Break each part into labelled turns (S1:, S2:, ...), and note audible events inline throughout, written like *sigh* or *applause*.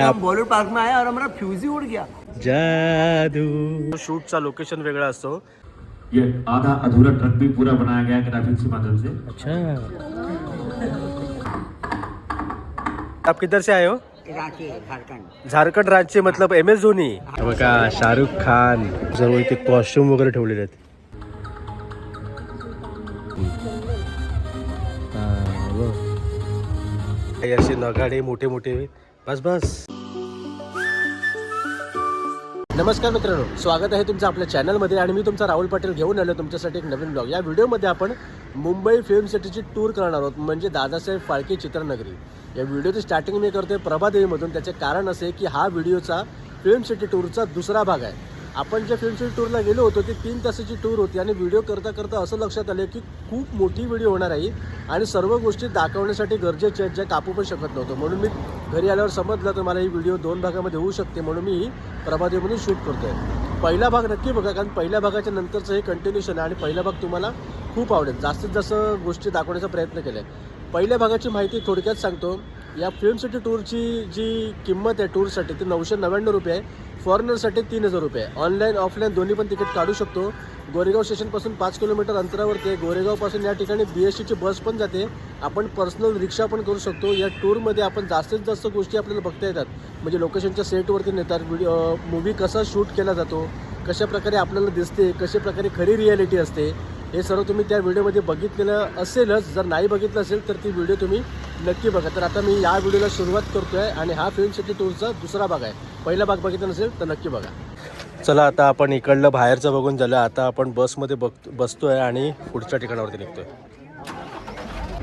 S1: आप
S2: Bollywood park में आया और हमारा फ्यूज ही उड़ गया।
S1: जादू। शूटचा लोकेशन वेगळा असतो.
S3: ये आधा अधूरा ट्रक भी पूरा बनाया गया ग्राफिक्स की मदद से।
S1: अच्छा। आप किधर से आए हो?
S2: रांची झारखंड।
S1: झारखंड राज्य मतलब एम एस धोनी। बघा शाहरुख खान सर्व इथे कॉस्ट्युम वगैरे ठेवलेले आहेत हा, असे नगाडे मोठे मोठे बस बस. नमस्कार मित्रांनो स्वागत आहे तुमचं आपल्या चॅनलमध्ये आणि मी तुमचा राहुल पाटील घेऊन आलो तुमच्यासाठी एक नवीन ब्लॉग या व्हिडिओमध्ये आपण मुंबई फिल्म सिटीची टूर करणार आहोत म्हणजे दादासाहेब फाळके चित्रनगरी. या व्हिडिओची स्टार्टिंग मी करतोय प्रभादेवीमधून त्याचे कारण असे की हा व्हिडिओचा फिल्म सिटी टूरचा दुसरा भाग आहे. आपण ज्या फिल्म सिटी टूरला गेलो होतो ती तीन तासाची टूर होती. आणि व्हिडिओ करता करता असं लक्षात आलं की खूप मोठी व्हिडिओ होणार आहे. आणि सर्व गोष्टी दाखवण्यासाठी गरजेच्या आहेत ज्या कापू पण शकत नव्हतं. म्हणून मी घरी आल्यावर समजलं तर मला ही व्हिडिओ दोन भागामध्ये होऊ शकते म्हणून मी ही म्हणून शूट करतोय. पहिला भाग नक्की बघा कारण पहिल्या भागाच्या नंतरचं हे कंटिन्युशन आहे आणि पहिला भाग तुम्हाला खूप आवडेल. जास्तीत जास्त गोष्टी दाखवण्याचा प्रयत्न केला आहे पहिल्या भागाची माहिती थोडक्यात सांगतो. या फिल्म सिटी टूरची जी किंमत आहे टूरसाठी ती नऊशे नव्याण्णव रुपये आहे. फॉरेनरसाठी तीन हजार रुपये आहे. ऑनलाईन ऑफलाईन दोन्ही पण तिकीट काढू शकतो. गोरेगाव स्टेशनपासून पाच किलोमीटर अंतरावरती आहे. गोरेगावपासून या ठिकाणी बी एस टीची बस पण जाते. आपण पर्सनल रिक्षा पण करू शकतो. या टूरमध्ये आपण जास्तीत जास्त गोष्टी आपल्याला बघता येतात. म्हणजे लोकेशनच्या सेटवरती नेतात. व्हिडिओ मूवी कसा शूट केला जातो कशा प्रकारे आपल्याला दिसते कशा प्रकारे खरी रियालिटी असते हे सर्व तुम्ही त्या व्हिडिओमध्ये बघितलेलं असेलच. जर नाही बघितलं असेल तर ती व्हिडिओ तुम्ही नक्की बघा. तर आता मी या व्हिडिओला सुरुवात करतोय आणि हा फिल्म सिटी टूरचा दुसरा भाग आहे. पहिला भाग बघितला नसेल तर नक्की बघा. चला आता आपण इकडलं बाहेरचं बघून झालं. आता आपण बसमध्ये बघ बसतोय आणि पुढच्या ठिकाणावरती निघतोय.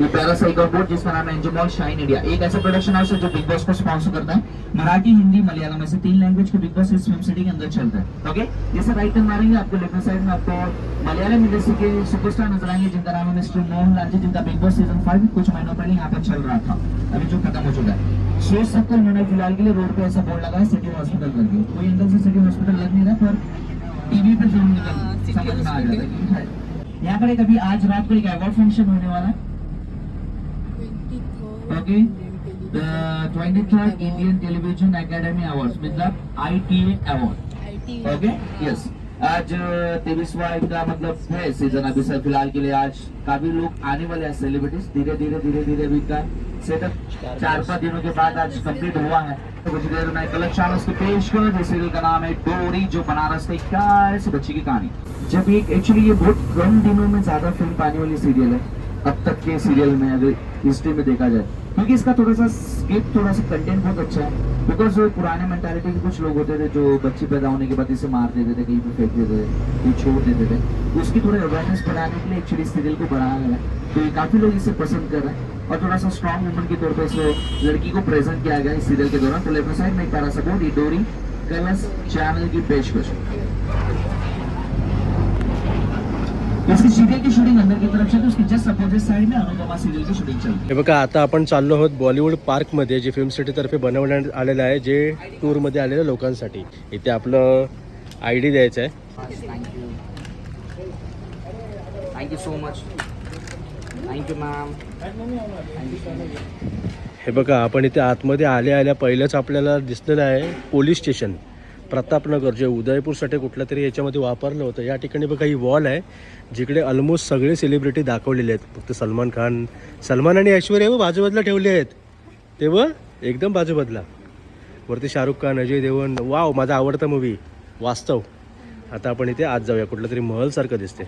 S4: ये प्यारा सा एक और बोर्ड जिसका नाम है एंजमॉल शाइन इंडिया एक ऐसा प्रोडक्शन हाउस है जो बिग बॉस को स्पॉन्सर करता है। मराठी हिंदी मलयालम ऐसे तीन लैंग्वेज के बिग बॉस इस फ़िल्म सिटी के अंदर चलता है। ओके जैसे राइट टर्न मारेंगे आपको लेफ़्ट साइड में आपको मलयालम इंडस्ट्री के सुपरस्टार नज़र आएँगे जिनका नाम है मिस्टर मोहन लाल जी जिनका बिग बॉस सीज़न फाइव कुछ महीनों पहले यहाँ पर चल रहा था। अभी जो खत्म हो चुका है। शेष सबको उन्होंने फ़िलहाल के लिए रोड पे ऐसा बोर्ड लगा है सिटी हॉस्पिटल करके कोई अंदर से सिटी हॉस्पिटल लग नहीं रहा पर टीवी पे ज़रूर निकल समझ में आ जाता है। यहाँ पर एक अभी आज रात को एक अवार्ड फ़ंक्शन होने वाला है। Okay. The 23rd Indian Television Academy Awards मतलब ITA Award. Okay. Yes. आज तेईसवा इनका मतलब है सीज़न अभी सर फ़िलहाल के लिए आज काफ़ी लोग आने वाले हैं सेलिब्रिटीज धीरे धीरे धीरे धीरे अभी का सेटअप चार पाँच दिनों के बाद आज कंप्लीट हुआ है तो कुछ देर में कलर चावल की पेश कर जिस सीरियल का नाम है डोरी जो बनारस के प्यारे से बच्ची की कहानी जब एक एक्चुअली ये बहुत कम दिनों में ज़्यादा फ़िल्म पाने वाली सीरियल है अब तक के सीरियल में अगर हिस्ट्री में देखा जाए क्योंकि इसका थोड़ा सा स्क्रिप्ट थोड़ा सा कंटेंट बहुत अच्छा है। बिकॉज़ पुराने मेंटालिटी के कुछ लोग होते थे, जो बच्चे पैदा होने के बाद इसे मार देते थे, कहीं पे फेंक देते थे, कहीं छोड़ देते थे, उसकी थोड़ी अवेयरनेस बढ़ाने के लिए एक्चुअली सीरियल को बढ़ाया गया है। तो ये काफ़ी लोग इसे पसंद कर रहे हैं। और थोड़ा सा स्ट्रॉन्ग वुमन के तौर पर इस लड़की को प्रेजेंट किया गया इस सीरियल के दौरान। तो लेफ़्ट साइड में प्यारा सपोर्ट डोरी कलर्स चैनल की पेशकश। इसकी सीरियल की शूटिंग अंदर की तरफ से तो उसकी जस्ट अपोजिट साइड में अनुपमा सीरियल की शूटिंग चल रही है
S1: बघा आता आपण चाललो आहोत बॉलिवूड पार्कमध्ये जे फिल्म सिटीतर्फे बनवण्यात आलेलं आहे जे टूरमध्ये आलेल्या लोकांसाठी. इथे आपलं आय डी द्यायचं आहे
S2: thank you thank you so much thank you ma'am
S1: हे बघा आपण इथे आतमध्ये आल्या आल्या पहिलंच आपल्याला दिसलेलं आहे पोलीस स्टेशन. प्रतापनगर जे उदयपूरसाठी कुठलं तरी याच्यामध्ये वापरलं होतं. या ठिकाणी बघा ही वॉल आहे. जिकडे ऑलमोस्ट सगळे सेलिब्रिटी दाखवलेले आहेत. फक्त सलमान खान सलमान आणि ऐश्वर्या व बाजूबाजूला ठेवले आहेत. ते व एकदम बाजूबाजूला. वरती शाहरुख खान अजय देवगण वाव माझा आवडता मूवी वास्तव. आता आपण इथे आज जाऊया. कुठलं तरी महलसारखं दिसते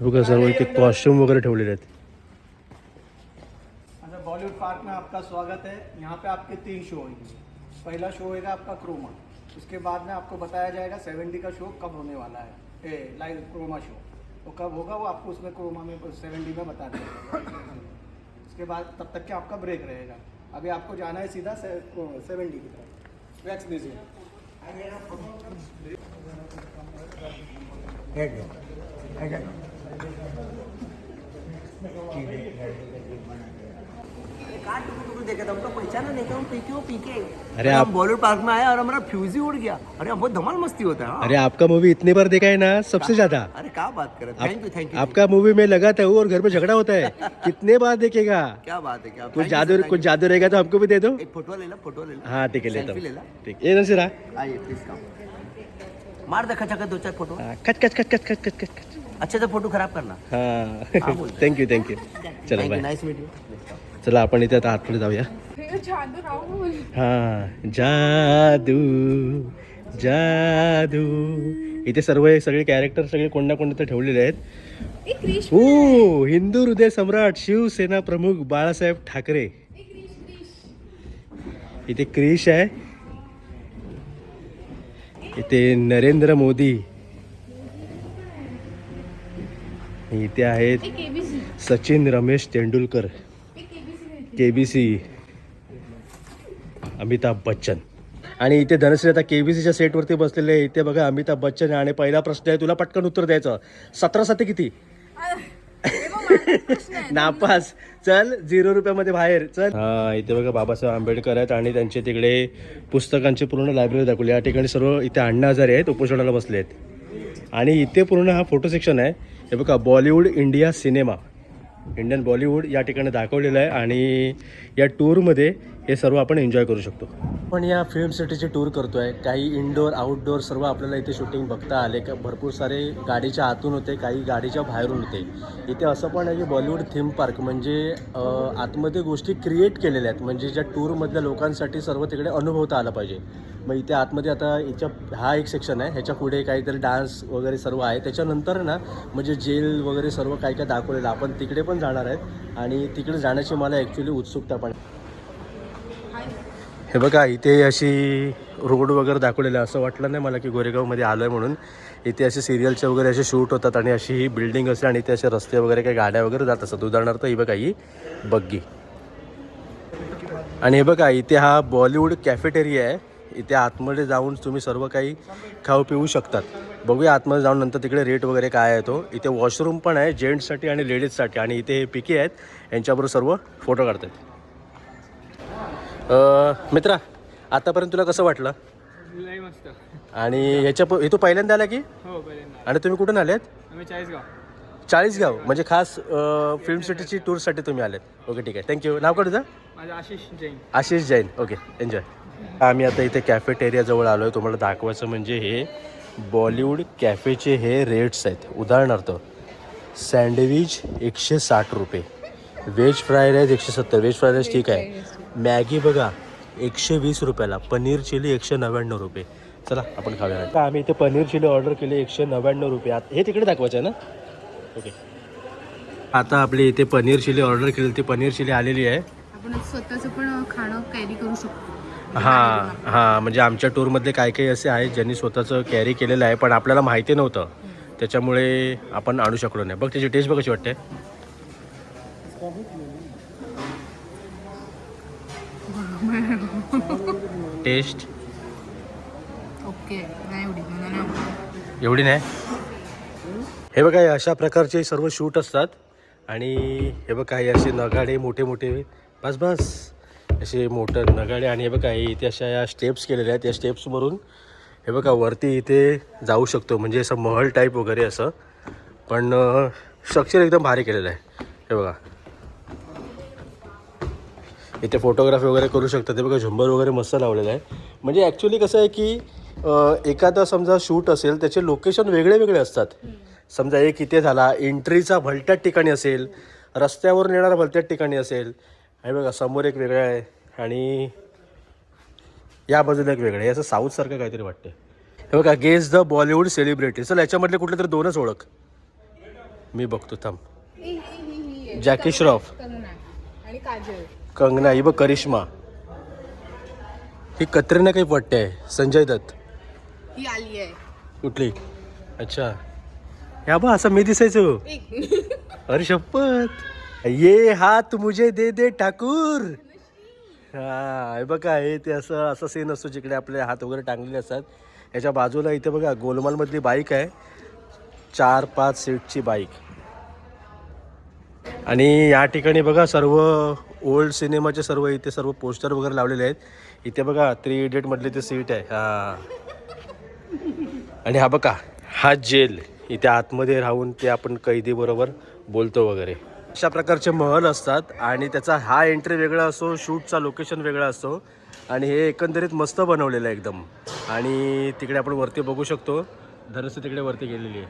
S1: बघा सर्व इथे कॉस्ट्युम वगैरे ठेवलेले आहेत.
S5: आपका स्वागत है। यहाँ पे आपके तीन शो होंगे। पहला शो होगा आपका क्रोमा। उसके बाद में आपको बताया जाएगा सेवेंटी का शो कब होने वाला है। ए लाइव क्रोमा शो वो कब होगा वो आपको उसमें क्रोमा में सेवेंटी में बता देगा। उसके बाद तब तक के आपका ब्रेक रहेगा। अभी आपको जाना है सीधा सेवेंटी की तरफ़। वैक्स म्यूज़ियम
S1: अरे
S2: तो
S1: आप
S2: बॉलीवुड पार्क में आया और हमारा फ्यूज ही उड़ गया। अरे बहुत धमाल मस्ती होता है हाँ।
S1: अरे आपका मूवी इतने बार देखा है ना सबसे ज़्यादा।
S2: अरे क्या बात कर रहे थैंक यू थैंक यू
S1: आपका मूवी में लगाता हूँ और घर पे झगड़ा होता है। *laughs* कितने बार देखेगा?
S2: क्या बात है क्या
S1: कुछ जादू कुछ जादू रहेगा तो आपको भी दे दो।
S2: फ़ोटो ले लो फ़ोटो ले लो।
S1: हाँ ठीक है लेता हूँ। ठीक है नसीरा
S2: आइए मार दे खचाखच दो चार फ़ोटो
S1: हाँ, खच खच खच खच खच खच खच।
S2: अच्छा तो फ़ोटो खराब करना।
S1: हाँ। थैंक यू
S2: थैंक यू
S1: चलो
S2: नाइस वीडियो
S1: चला आपण इथे आता आतमध्ये जाऊया. हा जादू जादू. इथे सर्व हे सगळे कॅरेक्टर सगळे कोण ना कोण तर ठेवलेले आहेत. हो हिंदू हृदय सम्राट शिवसेना प्रमुख बाळासाहेब ठाकरे. इथे क्रिश आहे. इथे नरेंद्र मोदी. इथे आहेत Sachin Ramesh Tendulkar. K B C Amitabh Bachchan. आणि इथे धनश्री आता के बी सीच्या सेटवरती बसलेले आहे. इथे बघा अमिताभ बच्चन आणि पहिला प्रश्न आहे तुला पटकन उत्तर द्यायचं. सतरा साते किती? *laughs* नापास. चल झिरो रुपयामध्ये बाहेर. चल. हा इथे बघा बाबासाहेब आंबेडकर आहेत आणि त्यांचे तिकडे पुस्तकांची पूर्ण लायब्ररी दाखवली या ठिकाणी सर्व इथे अण्णा हजारे आहेत उपोषणाला बसले आहेत आणि इथे पूर्ण हा फोटो सेक्शन आहे. हे बघा Bollywood India cinema Indian Bollywood या ठिकाणी दाखवलेलं आहे. आणि या टूरमध्ये हे सर्व आपण एन्जॉय करू शकतो. पण या फिल्म सिटीची टूर करतोय. काही इनडोअर आउटडोअर सर्व आपल्याला इथे शूटिंग बघता आले. का भरपूर सारे गाडीच्या आतून होते काही गाडीच्या बाहेरून होते. इथे असं पण आहे की बॉलिवूड थीम पार्क म्हणजे आतमध्ये गोष्टी क्रिएट केलेल्या आहेत. म्हणजे ज्या टूरमधल्या लोकांसाठी सर्व तिकडे अनुभवता आलं पाहिजे. मग इथे आतमध्ये आता याच्या हा एक सेक्शन आहे. ह्याच्या पुढे काहीतरी डान्स वगैरे सर्व आहे. त्याच्यानंतर ना म्हणजे जेल वगैरे सर्व काय काय दाखवलेलं आपण तिकडे पण जाणार आहेत. आणि तिकडे जाण्याची मला ॲक्च्युली उत्सुकता पण आहे. हे बघा इथे अशी रोड वगैरे दाखवलेलं आहे. असं वाटलं नाही मला की गोरेगावमध्ये आलो आहे म्हणून. इथे असे सिरियलचे वगैरे असे शूट होतात आणि अशी ही बिल्डिंग असते आणि इथे असे रस्ते वगैरे काही गाड्या वगैरे जात असतात. उदाहरणार्थ ही बघा ही बग्गी. आणि हे बघा इथे हा बॉलिवूड कॅफेटेरिया आहे. इथे आतमध्ये जाऊन तुम्ही सर्व काही खाऊ पिऊ शकतात. बघूया आतमध्ये जाऊन नंतर तिकडे रेट वगैरे काय आहे तो. इथे वॉशरूम पण आहे जेंट्ससाठी आणि लेडीजसाठी आणि इथे हे पिके आहेत यांच्याबरोबर सर्व फोटो काढतात मित्रा आतापर्यंत तुला कसं वाटलं?
S6: मस्त.
S1: आणि ह्याच्या प- हे तू पहिल्यांदा आला की?
S6: हो पहिल्यांदा.
S1: आणि तुम्ही कुठून आलेत?
S6: आम्ही चाळीसगाव.
S1: चाळीसगाव म्हणजे खास फिल्म सिटीची टूरसाठी तुम्ही आलेत. ओके ठीक आहे. थँक्यू नाव का तुझं?
S6: माझं आशिष जैन.
S1: आशिष जैन. ओके एन्जॉय आम्ही आता इथे कॅफेटेरियाजवळ आलो आहे तुम्हाला दाखवायचं म्हणजे हे बॉलिवूड कॅफेचे हे रेट्स आहेत. उदाहरणार्थ सँडविच एकशे साठ रुपये. व्हेज फ्राईड राईस एकशे सत्तर. व्हेज फ्राईड राईस ठीक आहे. मॅगी बघा एकशे वीस रुपयाला. पनीर चिली एकशे नव्याण्णव रुपये. चला आपण खाऊया. आता आम्ही इथे पनीर चिली ऑर्डर केली एकशे नव्याण्णव रुपये. आत- हे तिकडे दाखवायचं आहे ना? ओके. आता आपली इथे पनीर चिली ऑर्डर केली ती पनीर चिली आलेली आहे.
S7: आपण स्वतःचं पण खाणं कॅरी करू शकतो.
S1: हां हां म्हणजे आमच्या टूरमधले काही काही असे आहेत ज्यांनी स्वतःचं कॅरी केलेलं आहे पण आपल्याला माहिती नव्हतं. त्याच्यामुळे आपण आणू शकलो नाही. बघ त्याची टेस्ट बघ कशी वाटते. टेस्ट
S7: ओके नाही एवढी मला नाही आवडत.
S1: एवढी नाही? हे बघा हे अशा प्रकारचे सर्व शूट असतात. आणि हे बघा हे असे नगाडे मोठे मोठे बस बस. असे मोठं नगाडे. आणि हे बघा हे इथे अशा या स्टेप्स केलेल्या आहेत. या स्टेप्सवरून हे बघा वरती इथे जाऊ शकतो. म्हणजे असं महल टाईप वगैरे असं. पण स्ट्रक्चर एकदम भारी केलेलं आहे. हे बघा. इथे फोटोग्राफी वगैरे करू शकतात ते बघा झुंबर वगैरे मस्त लावलेलं आहे. म्हणजे ॲक्च्युली कसं आहे की एखादा समजा शूट असेल त्याचे लोकेशन वेगळे वेगळे असतात. समजा एक इथे झाला एंट्रीचा भलत्याच ठिकाणी असेल रस्त्यावरून येणारा भलत्याच ठिकाणी असेल. हे बघा समोर एक वेगळं आहे आणि या बाजूला एक वेगळं आहे. असं साऊथसारखं काहीतरी वाटतं हे बघा गेस द बॉलिवूड सेलिब्रिटी चल याच्यामधले कुठले तरी दोनच ओळख. मी बघतो थांब. जॅकी श्रॉफ
S7: आणि काजल.
S1: कंगना ही बघ करिश्मा. ही कतरिना काही वाटते आहे. संजय दत्त.
S7: ही आली आहे.
S1: कुठली? अच्छा. या बा असं मी दिसायचो. *laughs* अरे शपथ. ये हात मुझे दे दे ठाकूर. हा हे बघा हे ते असं असं सीन असतो जिकडे आपले हात वगैरे टांगलेले असतात. याच्या बाजूला इथे बघा गोलमालमधली बाईक आहे. चार पाच सीटची बाईक. आणि या ठिकाणी बघा सर्व ओल्ड सिनेमाचे सर्व इथे सर्व पोस्टर वगैरे लावलेले आहेत. इथे बघा थ्री इडियटमधले ते सीट आहे. हा. आणि हा बघा हा जेल इथे आतमध्ये राहून ते आपण कैदीबरोबर बोलतो वगैरे. अशा प्रकारचे महल असतात आणि त्याचा हा एंट्री वेगळा असतो शूटचा लोकेशन वेगळा असतो आणि हे एकंदरीत मस्त बनवलेलं आहे एकदम. आणि तिकडे आपण वरती बघू शकतो. धरस तिकडे वरती गेलेली आहे.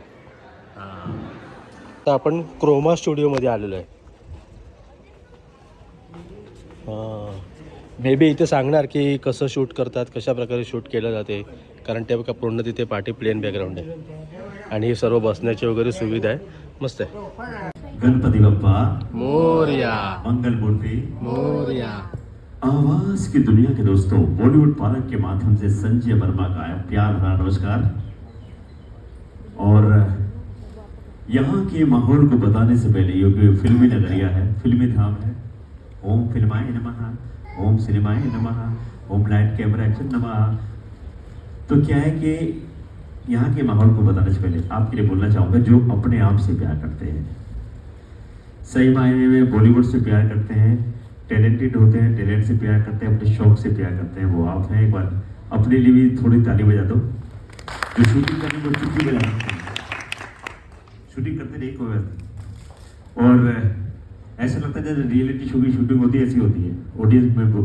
S1: हां. तर आपण क्रोमा स्टुडिओमध्ये आलेलो आहे. मे बी इथे सांगणार की कसं शूट करतात कशा प्रकारे शूट केलं जाते. कारण ते बघा पूर्ण तिथे पाठी प्लेन बॅकग्राऊंड आहे. आणि हे सर्व बसण्याची वगैरे सुविधा आहे. मस्त आहे.
S3: गणपति बप्पा.
S1: मोर्या.
S3: मंगल मूर्ति.
S1: मोर्या.
S3: आवाज की दुनिया के दोस्तों बॉलीवुड पार्क के माध्यम से संजय वर्मा का प्यार भरा नमस्कार। और यहाँ के माहौल को बताने से पहले ये कोई फिल्मी नगरिया है फिल्मी धाम है। ओम फिल्माए नमः, ओम सिनेमाए नमः, ओम लाइट कैमरा एक्शन नमः। तो क्या है कि यहाँ के माहौल को बताने से पहले आपके लिए बोलना चाहूँगा, जो अपने आप से प्यार करते हैं। सही मायने में बॉलीवुड से प्यार करते हैं, टैलेंटेड होते हैं, टैलेंट से प्यार करते हैं, अपने शौक से प्यार करते हैं, वो आप हैं। एक बार अपने लिए भी थोड़ी ताली बजा दो। जो शूटिंग करने को चुटकी बजा शूटिंग करते नहीं कोई। और ऐसा लगता है जैसे रियलिटी शो की शूटिंग होती है ऐसी होती है। ऑडियंस में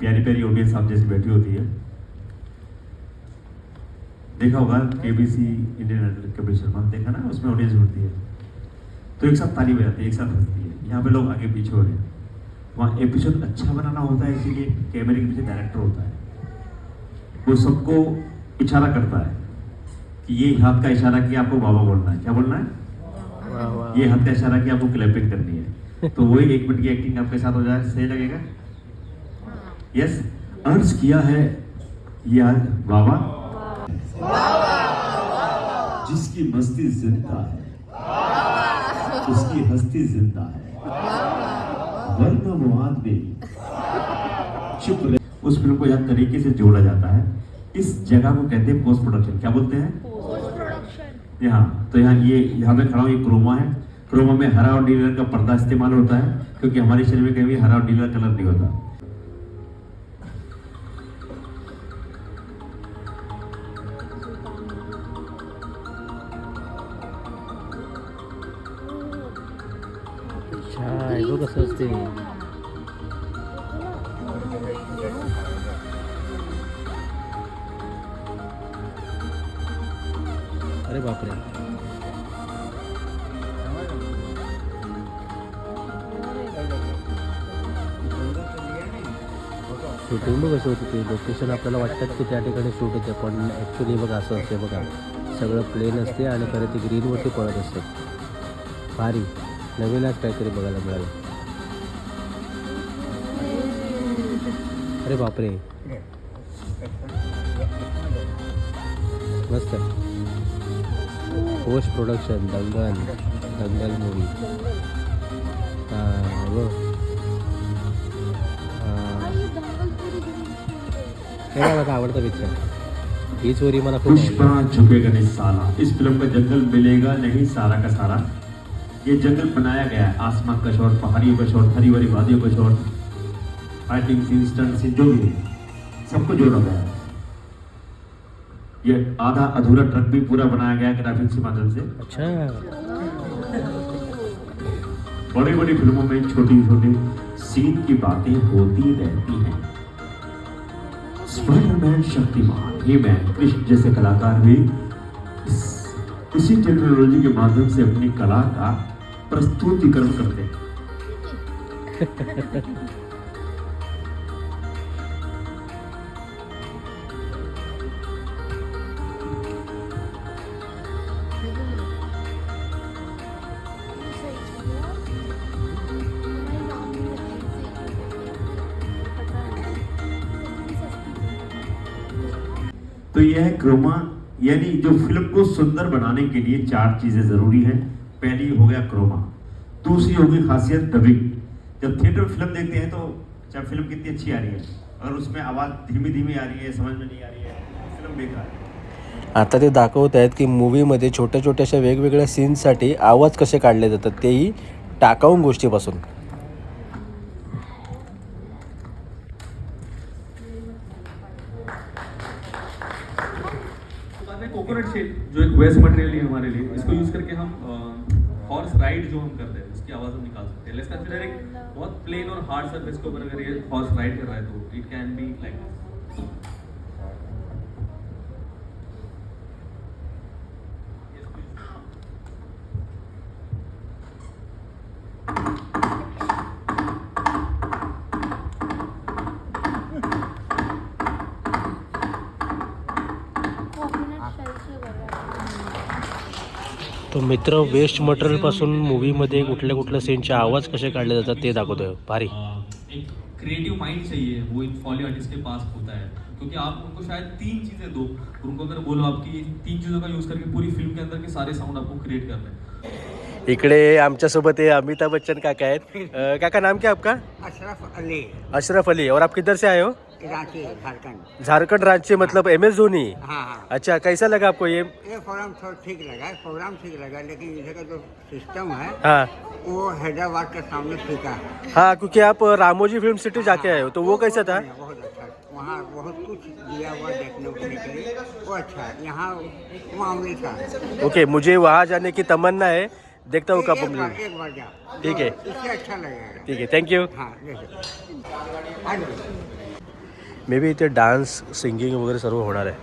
S3: प्यारी प्यारी ऑडियंस आप जैसे बैठी होती है। देखा होगा K B C Indian Idol Kapil Sharma देखा ना? उसमें ऑडियंस होती है। तो एक साथ ताली बजाती है एक साथ हंसती है। यहाँ पे लोग आगे पीछे हो रहे हैं। वहाँ एपिसोड अच्छा बनाना होता है इसीलिए कैमरे के पीछे डायरेक्टर होता है। वो सबको इशारा करता है कि ये हाथ का इशारा किया आपको बाबा बोलना है। क्या बोलना है? ये हाथ का इशारा किया आपको क्लैपिंग करनी है। *laughs* तो वही एक मिनट की एक्टिंग आपके साथ हो जाए सही लगेगा? यस अर्ज़ किया है ये आज बाबा। जिसकी मस्ती ज़िंदा है। उसकी हस्ती ज़िंदा है। वरना वो आदमी चुप रहे उस फ़िल्म को यह तरीके से जोड़ा जाता है। इस जगह को कहते हैं पोस्ट प्रोडक्शन क्या बोलते हैं? यहाँ तो यहाँ ये यहाँ पे खड़ा हूँ ये क्रोमा है। क्रोमा में हरा और नीले रंग का पर्दा इस्तेमाल होता है, क्योंकि हमारे शरीर में कहीं भी हरा और नीला कलर नहीं होता।
S1: अच्छा कसं सोचते अरे शूटिंग बघ असं होतं ते लोकेशन आपल्याला वाटतात की त्या ठिकाणी शूट होते पण ॲक्च्युली बघा असं असते बघा. सगळं प्लेन असते आणि खरं ते ग्रीनवरती पडत असते. भारी. नवीन काहीतरी बघायला मिळालं. अरे बापरे. मस्त. पोस्ट प्रोडक्शन दंगल. दंगल मूवी माझा आवडता पिक्चर ही चोरी मला खूप
S3: पुष्पा झुकेगा नहीं साला? इस फ़िल्म का जंगल मिलेगा नहीं सारा का सारा। ये जंगल बनाया गया है आसमान का शॉट पहाड़ियों का शॉट हरी भरी वादियों का shot fighting scene stunt scene जो भी है सबको जोड़ा गया है। ये आधा अधूरा ट्रक भी पूरा बनाया गया है ग्राफिक्स के माध्यम से।
S1: अच्छा।
S3: बड़ी बड़ी फ़िल्मों में छोटी छोटी सीन की बातें होती रहती हैं। Spiderman Shaktimaan He Man Krishna जैसे कलाकार भी इस, इसी टेक्नोलॉजी के माध्यम से अपनी कला का प्रस्तुतिकरण करते हैं। *laughs* तो यह है क्रोमा यानी जो फिल्म को सुंदर बनाने के लिए चार चीजें जरूरी हैं। पहली हो गया क्रोमा दूसरी हो गई खासियत डबिंग जब थिएटर फिल्म देखते हैं तो चाहे फिल्म कितनी अच्छी आ रही है अगर उसमें आवाज़ धीमी धीमी आ रही है समझ में नहीं आ रही है फिल्म बेकार है।
S1: आता ते दाखवत आहेत की मूवीमध्ये छोट्या छोट्याशा वेगवेगळ्या सीन्ससाठी आवाज कसे काढले जातात तेही टाकाऊन गोष्टीपासून.
S8: वेस्ट मटेरियल ही हमारे लिए। इसको यूज़ करके हम हॉर्स राइड जो हम करते हैं, उसकी आवाज़ हम निकाल सकते हैं। लेट्स कंसीडर एक बहुत प्लेन और हार्ड सरफेस के ऊपर अगर ये हॉर्स राइड कर रहा है तो इट कैन बी लाइक
S1: तो मित्र वेस्ट मटेरियलपासून मूवीमध्ये कुठल्या कुठल्या सीनचे आवाज कसे काढले जातात ते दाखवतोय. भारी.
S8: एक क्रिएटिव माइंड चाहिए वो एक फॉली आर्टिस्ट के पास होता है क्योंकि आप उनको शायद तीन चीजें दो और उनको अगर बोलो आपकी तीन चीजों का यूज करके पूरी फिल्म के अंदर के सारे साउंड आपको क्रिएट करना है।
S1: इकडे आमच्यासोबत हे अमिताभ बच्चन काका आहेत. अं, काका नाम क्या आपका?
S2: अशरफ अली.
S1: अशरफ अली. और आप किधर से आए हो?
S2: रांची झारखंड.
S1: झारखंड राज्य मतलब एम एस धोनी?
S2: हाँ हाँ।
S1: अच्छा कैसा लगा आपको ये?
S2: ये प्रोग्राम थोड़ा ठीक लगा प्रोग्राम ठीक लगा लेकिन इधर का जो सिस्टम है
S1: हाँ।
S2: वो हैदराबाद के सामने फीका है।
S1: हाँ क्योंकि आप रामोजी फिल्म सिटी जाके आए हो तो वो कैसा था?
S2: बहुत अच्छा वहाँ बहुत कुछ दिया हुआ देखने के वो अच्छा है यहाँ मामूली था।
S1: ओके मुझे वहाँ जाने की तमन्ना है। देखता हूँ कब
S2: एक बार एक
S1: ठीक है।
S2: इससे अच्छा लगेगा।
S1: ठीक
S2: हाँ जैसे। आ जाओ
S1: मे बी इथे डान्स सिंगिंग वगैरे सर्व होणार आहे.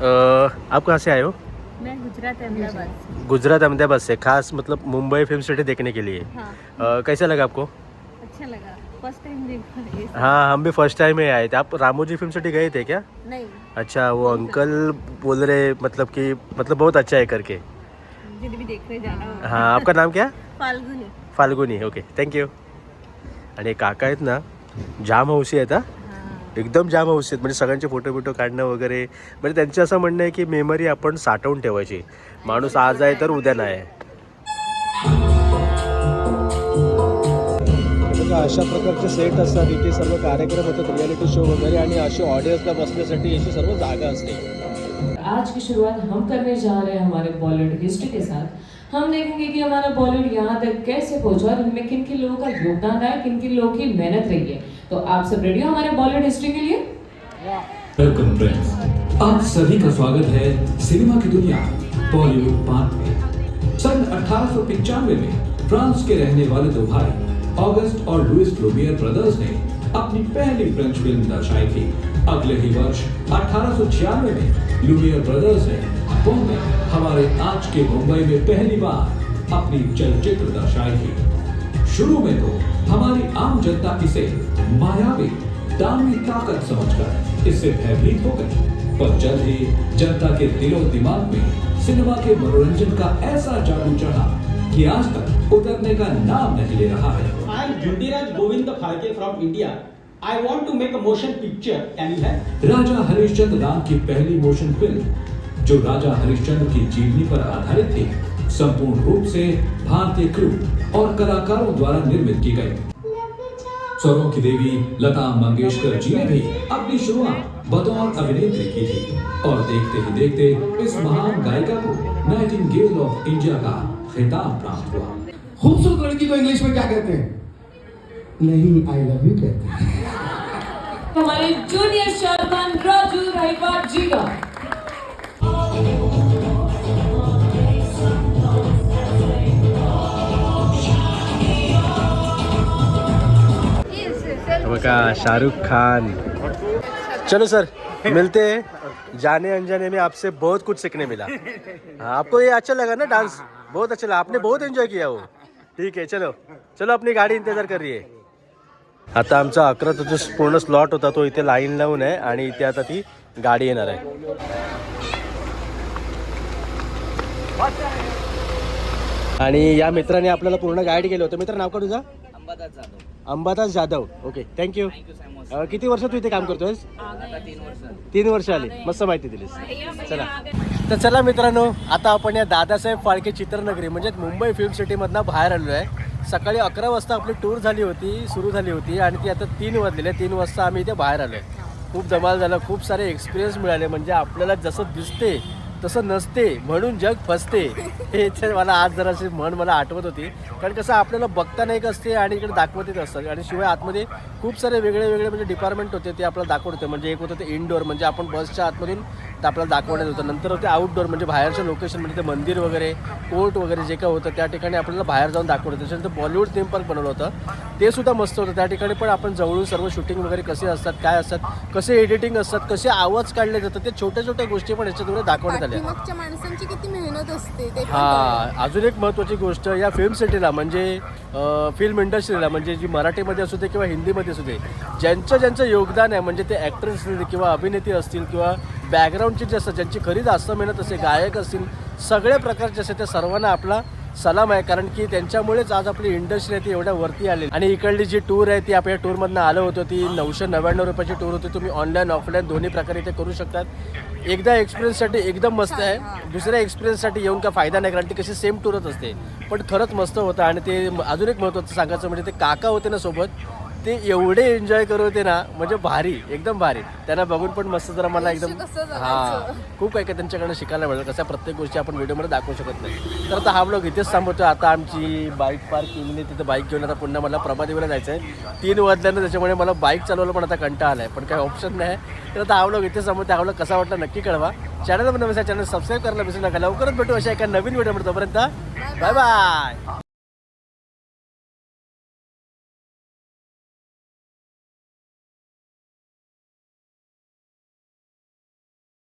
S1: अ, आप कहाँ से आए हो?
S7: मैं गुजरात अहमदाबाद से.
S1: गुजरात अहमदाबाद से खास मतलब मुंबई फ़िल्म सिटी देखने के लिए.
S7: हाँ.
S1: अ, कैसा लगा आपको?
S7: अच्छा लगा. फ़र्स्ट टाइम देखा
S1: हाँ हम भी फ़र्स्ट टाइम ही आए थे. आप रामोजी फ़िल्म सिटी गए थे क्या?
S7: नहीं.
S1: अच्छा वो अंकल बोल रहे मतलब कि मतलब बहुत अच्छा है करके.
S7: भी देखने जाना
S1: हाँ. आपका नाम क्या? *laughs*
S7: फाल्गुनी.
S1: फाल्गुनी ओके थँक्यू आणि काका आहेत ना जाम हौशी आहेत हा. एकदम जाम हौशी आहेत. म्हणजे सगळ्यांचे फोटो बिटो काढणं वगैरे. म्हणजे त्यांचं असं म्हणणं आहे की मेमरी आपण साठवून ठेवायची. माणूस आज आहे तर उद्या नाही अशा प्रकारचे सेट असतात. इथे सर्व कार्यक्रम होतात रियालिटी शो वगैरे आणि अशी ऑडियन्सला बसण्यासाठी याची सर्व जागा असते.
S9: आज की शुरुआत हम करने जा रहे हैं हमारे बॉलीवुड हिस्ट्री के साथ. हम देखेंगे कि हमारा बॉलीवुड यहाँ तक कैसे पहुँचा और इनमें किन किन लोगों का योगदान रहा है, किन किन लोगों की मेहनत रही है। तो आप सब रेडी हो हमारे बॉलीवुड हिस्ट्री के लिए?
S10: वेलकम फ्रेंड्स आप सभी का स्वागत है सिनेमा की दुनिया, बॉलीवुड पार्क में। सन अठारह में फ्रांस के रहने वाले दो भाई ऑगस्ट और लुइस लुमियर ब्रदर्स ने अपनी पहली फ्रेंच फ़िल्म दर्शाई थी। अगले ही वर्ष अठारह सौ छियानवे में लुमियर ब्रदर्स ने बॉम्बे हमारे आज के मुंबई में पहली बार अपनी चलचित्र दर्शाई थी शुरू में तो हमारी आम जनता इसे मायावी दामी ताकत समझकर इससे भयभीत हो गई पर जल्द ही जनता के दिलो दिमाग में सिनेमा के मनोरंजन का ऐसा जादू चढ़ा कि आज तक उतरने का नाम नहीं ले रहा है
S11: I am Jundiraj Govind Phalke from India. I want to make a motion picture. Can you help?
S10: राजा हरिश्चंद्र राम की पहली मोशन फ़िल्म जो राजा हरिश्चंद्र की जीवनी पर आधारित थी संपूर्ण रूप से भारतीय क्रू और कलाकारों द्वारा निर्मित की गई। स्वरों की देवी लता मंगेशकर जी ने भी अपनी शुरुआत बतौर अभिनेत्री की थी और देखते ही देखते इस महान गायिका को नाइटिंगेल ऑफ़ इंडिया का खिताब प्राप्त हुआ।
S2: खूबसूरत लड़की को इंग्लिश में क्या कहते हैं? नहीं आई लव यू कहते हैं।
S9: हमारे जूनियर शाहरुखान राजू राइवाड जी का।
S1: बघा शाहरुख खान? चलो सर मिलते हैं। जाने अनजाने में आपसे बहुत कुछ सीखने मिला। हाँ आपको ये अच्छा लगा ना डांस? बहुत अच्छा लगा। आपने बहुत एंजॉय किया वो। ठीक आहे चलो। चलो अपनी गाडी इंतजार कर रही आहे आता आमचा अकरा तो जो पूर्ण स्लॉट होता तो इथे लाईन लावून आहे आणि इथे आता ती गाडी येणार आहे. आणि या मित्राने आपल्याला पूर्ण गाईड केलं होतं. मित्र नाव का तुझा?
S6: Ambadas Jadhav.
S1: Ambadas Jadhav. Okay thank you किती वर्ष तू इथे काम करतोय
S6: तीन वर्ष
S1: तीन वर्ष आली. मस्त माहिती दिलीस. चला. तर चला मित्रांनो आता आपण या दादासाहेब फाळके चित्रनगरी म्हणजे मुंबई फिल्म सिटीमधनं बाहेर आलेलो आहे. सकाळी अकरा वाजता आपली टूर झाली होती सुरू झाली होती आणि ती आता तीन वाजलेली आहे तीन वाजता आम्ही इथे बाहेर आलो आहे खूप धमाल झालं खूप सारे एक्सपिरियन्स मिळाले म्हणजे आपल्याला जसं दिसते तसं नसते म्हणून जग फसते. हे तर मला आज जराशी म्हण मला आठवत होती. कारण कसं आपल्याला बघताना एक असते आणि इकडे दाखवत येत असतं. आणि शिवाय आतमध्ये खूप सारे वेगळे वेगळे म्हणजे डिपार्टमेंट होते ते आपल्याला दाखवत होते. म्हणजे एक होतं ते इनडोअर म्हणजे आपण बसच्या आतमधून ते आपल्याला दाखवण्यात होतं. नंतर होते आउटडोअर म्हणजे बाहेरच्या लोकेशन म्हणजे ते मंदिर वगैरे कोर्ट वगैरे जे काय होतं त्या ठिकाणी आपल्याला बाहेर जाऊन दाखवलं. होतं त्याच्यानंतर बॉलिवूड थीम पार्क बनवलं होतं. ते सुद्धा मस्त होतं. त्या ठिकाणी पण आपण जवळून सर्व शूटिंग वगैरे कसे असतात काय असतात कसे एडिटिंग असतात कसे आवाज काढले जातात ते छोट्या छोट्या गोष्टी पण याच्याद्वारे दाखवण्यात आल्या.
S7: पाठीमागच्या माणसांची किती मेहनत असते ते पण
S1: हा. अजून एक महत्त्वाची गोष्ट या फिल्म सिटीला म्हणजे फिल्म इंडस्ट्रीला म्हणजे जी मराठीमध्ये असू दे किंवा हिंदीमध्ये असू दे ज्यांचं ज्यांचं योगदान आहे म्हणजे ते ॲक्टर्स असतील किंवा अभिनेते असतील किंवा बॅकग्राऊंडचे जे असतात ज्यांची खरी जास्त मेहनत असते गायक असतील सगळ्या प्रकारचे असते त्या सर्वांना आपला सलाम आहे. कारण की त्यांच्यामुळेच आज आपली इंडस्ट्री आहे ती एवढ्या वरती आली आणि इकडली जी टूर आहे ती आपल्या टूरमधनं आलं होतं. ती नऊशे नव्याण्णव रुपयाची टूर होती. तुम्ही ऑनलाईन ऑफलाईन दोन्ही प्रकारे इथे करू शकतात. एकदा एक्सपिरियन्ससाठी एकदम मस्त आहे. दुसऱ्या एक्सपिरियन्ससाठी येऊन काय फायदा नाही कारण ती कशी सेम टूरच असते. पण खरंच मस्त होतं. आणि ते अजून एक महत्त्वाचं सांगायचं म्हणजे ते काका होते ना सोबत ते एवढे एन्जॉय करत होते ना म्हणजे भारी एकदम भारी. त्यांना बघून पण मस्त जरा मला एकदम? हां खूप काही काही त्यांच्याकडनं शिकायला मिळतं कसं प्रत्येक गोष्टी आपण व्हिडिओमध्ये दाखवू शकत नाही. तर आता हा ब्लॉग इथेच थांबवतो. आता आमची बाईक पार्क केली तिथे बाईक घेऊन आता पुन्हा मला प्रभादेवीला जायचं आहे तीन वाजल्यानं त्याच्यामुळे मला बाईक चालवायला पण आता कंटाळा आला आहे पण काही ऑप्शन नाही. तर आता हा ब्लॉग इथेच थांबवतो. हा ब्लॉग कसा वाटला नक्की कळवा. चॅनल पण नवीन चॅनल सबस्क्राईब करायला विसरू नका. लवकरच भेटू अशा एका नवीन व्हिडिओमध्ये तोपर्यंत बाय बाय